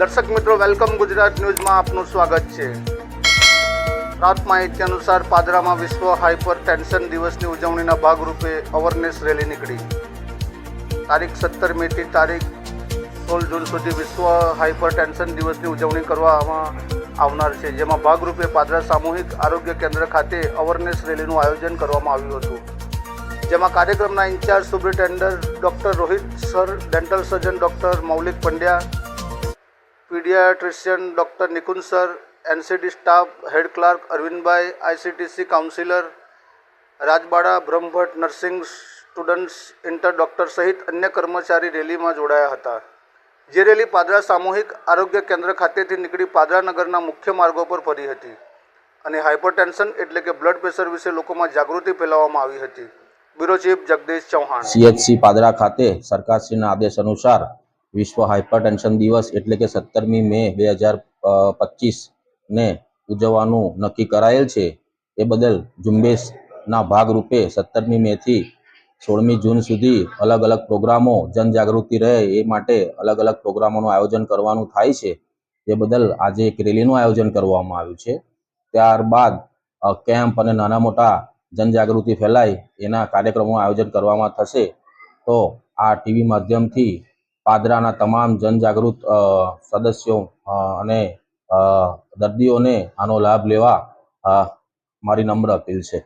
દર્શક મિત્રો, વેલકમ ગુજરાત ન્યૂઝમાં આપનું સ્વાગત છે. પ્રાપ્ત માહિતી અનુસાર પાદરામાં વિશ્વ હાઇપર ટેન્શન દિવસની ઉજવણીના ભાગરૂપે અવેરનેસ રેલી નીકળી. તારીખ સત્તર મેથી તારીખ સોળ જૂન સુધી વિશ્વ હાઇપર ટેન્શન દિવસની ઉજવણી કરવામાં આવનાર છે, જેમાં ભાગરૂપે પાદરા સામૂહિક આરોગ્ય કેન્દ્ર ખાતે અવેરનેસ રેલીનું આયોજન કરવામાં આવ્યું હતું. જેમાં કાર્યક્રમના incharge superintendent doctor Rohit, sir dental surgeon doctor Maulik Pandya pediatrician doctor Nikunj sir, NCD staff, head clerk Arvindbhai, ICTC counsellor, Rajbada Brahmbhatt nursing students inter doctor સહિત અન્ય કર્મચારી રેલીમાં જોડાયા હતા. જે રેલી પાદરા સામૂહિક આરોગ્ય કેન્દ્ર ખાતેથી નીકળી પાદરા નગરના મુખ્ય માર્ગો પર ફરી હતી અને હાઇપરટેન્શન એટલે કે બ્લડ પ્રેશર વિશે લોકોમાં જાગૃતિ ફેલાવવામાં આવી હતી. Bureau chief Jagdish Chauhan. CHC Padra ખાતે સરકારશ્રીના આદેશ અનુસાર વિશ્વ હાઇપરટેન્શન દિવસ એટલે કે સત્તરમી મે બે હજાર પચીસને ઉજવવાનું નક્કી કરાયેલ છે. એ બદલ ઝુંબેશના ભાગરૂપે સત્તરમી મેથી સોળમી જૂન સુધી અલગ અલગ પ્રોગ્રામો જનજાગૃતિ રહે એ માટે અલગ અલગ પ્રોગ્રામોનું આયોજન કરવાનું થાય છે. એ બદલ આજે એક રેલીનું આયોજન કરવામાં આવ્યું છે. ત્યારબાદ કેમ્પ અને નાના મોટા જનજાગૃતિ ફેલાય એના કાર્યક્રમોનું આયોજન કરવામાં થશે. તો આ ટીવી માધ્યમથી પાદરાના તમામ જનજાગૃત સદસ્યો અને દર્દીઓને આનો લાભ લેવા મારી નમ્ર અપીલ છે.